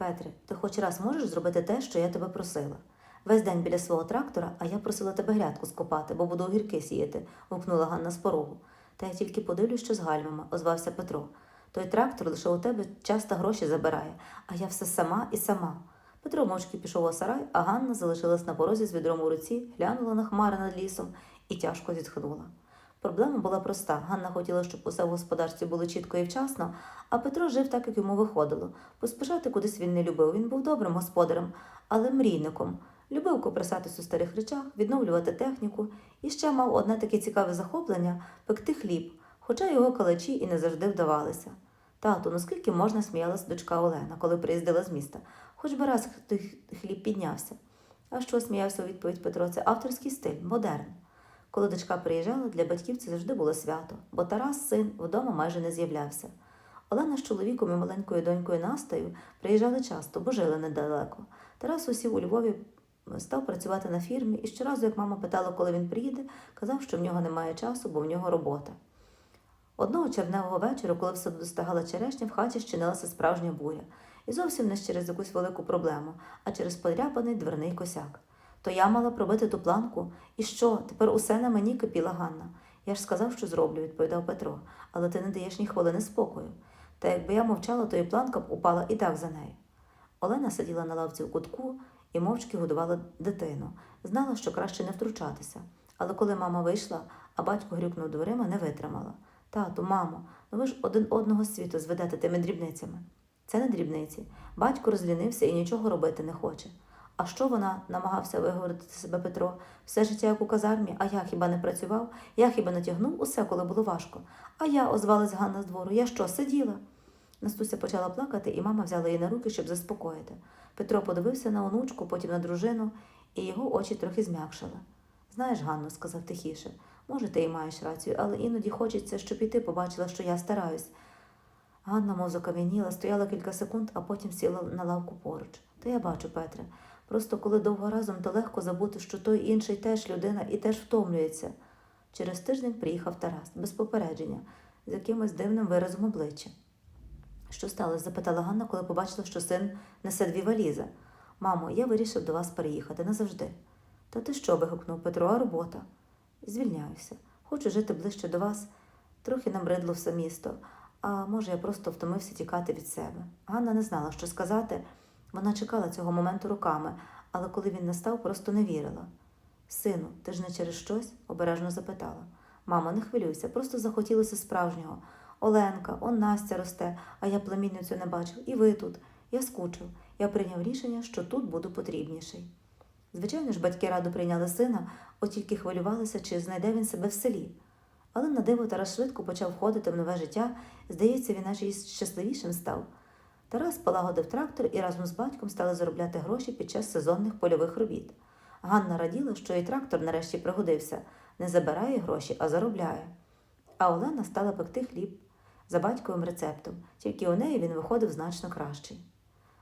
Петре, ти хоч раз можеш зробити те, що я тебе просила. Весь день біля свого трактора, а я просила тебе грядку скопати, бо буду огірки сіяти, гукнула Ганна з порогу. Та я тільки подивлюсь, що з гальмами, озвався Петро. Той трактор лише у тебе часто гроші забирає, а я все сама і сама. Петро мовчки пішов у сарай, а Ганна залишилась на порозі з відром у руці, глянула на хмари над лісом і тяжко зітхнула. Проблема була проста. Ганна хотіла, щоб усе в господарстві було чітко і вчасно, а Петро жив так, як йому виходило. Поспішати кудись він не любив. Він був добрим господарем, але мрійником. Любив копресатись у старих речах, відновлювати техніку і ще мав одне таке цікаве захоплення пекти хліб, хоча його калачі і не завжди вдавалися. Тату, ну скільки можна сміялась дочка Олена, коли приїздила з міста, хоч би раз хліб піднявся. А що сміявся у відповідь Петро? Це авторський стиль, модерн. Коли дочка приїжджала, для батьків це завжди було свято, бо Тарас, син, вдома майже не з'являвся. Олена з чоловіком і маленькою донькою Настею приїжджали часто, бо жили недалеко. Тарас усів у Львові, став працювати на фірмі, і щоразу, як мама питала, коли він приїде, казав, що в нього немає часу, бо в нього робота. Одного червневого вечора, коли все достигала черешня, в хаті щинилася справжня буря. І зовсім не через якусь велику проблему, а через подряпаний дверний косяк. То я мала пробити ту планку. І що? Тепер усе на мені кипіла Ганна. Я ж сказав, що зроблю, відповідав Петро, але ти не даєш ні хвилини спокою. Та якби я мовчала, то і планка б упала і так за нею. Олена сиділа на лавці в кутку і мовчки годувала дитину. Знала, що краще не втручатися. Але коли мама вийшла, а батько грюкнув дверима, не витримала. Тату, мамо, ну ви ж один одного світу зведете тими дрібницями. Це не дрібниці. Батько розлінився і нічого робити не хоче. А що вона намагався виговорити себе Петро? Все життя як у казармі, а я хіба не працював? Я хіба не тягнув усе, коли було важко. А я, озвалась Ганна з двору, я що, сиділа? Настуся почала плакати, і мама взяла її на руки, щоб заспокоїти. Петро подивився на онучку, потім на дружину, і його очі трохи зм'якшили. Знаєш, Ганно, сказав тихіше, може, ти і маєш рацію, але іноді хочеться, щоб і ти побачила, що я стараюсь. Ганна мов закам'яніла, стояла кілька секунд, а потім сіла на лавку поруч. Та я бачу, Петре, просто коли довго разом, то легко забути, що той інший теж людина і теж втомлюється. Через тиждень приїхав Тарас, без попередження, з якимось дивним виразом обличчя. Що сталося? запитала Ганна, коли побачила, що син несе дві валізи. Мамо, я вирішив до вас переїхати назавжди. Та ти що? вигукнув Петро, а робота? Звільняюся. Хочу жити ближче до вас. Трохи набридло все місто, а може, я просто втомився тікати від себе. Ганна не знала, що сказати. Вона чекала цього моменту руками, але коли він настав, просто не вірила. Сину, ти ж не через щось? обережно запитала. Мамо, не хвилюйся, просто захотілося справжнього. Оленка, он Настя росте, а я племінницю не бачив, і ви тут. Я скучив. Я прийняв рішення, що тут буду потрібніший. Звичайно ж, батьки радо прийняли сина, от тільки хвилювалися, чи знайде він себе в селі. Але на диво Тарас швидко почав входити в нове життя, здається, він аж і щасливішим став. Тарас полагодив трактор і разом з батьком стали заробляти гроші під час сезонних польових робіт. Ганна раділа, що і трактор нарешті пригодився, не забирає гроші, а заробляє. А Олена стала пекти хліб за батьковим рецептом, тільки у неї він виходив значно кращий.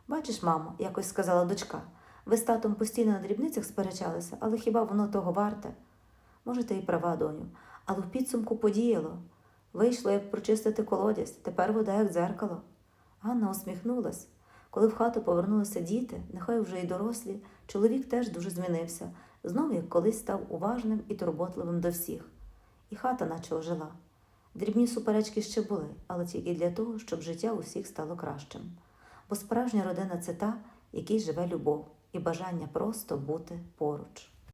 Бачиш, мамо, якось сказала дочка, ви з татом постійно на дрібницях сперечалися, але хіба воно того варте? Може, ти і права, доню, але в підсумку подіяло. Вийшло, як прочистити колодязь, тепер вода як дзеркало. Ганна усміхнулась. Коли в хату повернулися діти, нехай вже й дорослі, чоловік теж дуже змінився, знов як колись став уважним і турботливим до всіх. І хата наче ожила. Дрібні суперечки ще були, але тільки для того, щоб життя у всіх стало кращим. Бо справжня родина це та, якій живе любов і бажання просто бути поруч.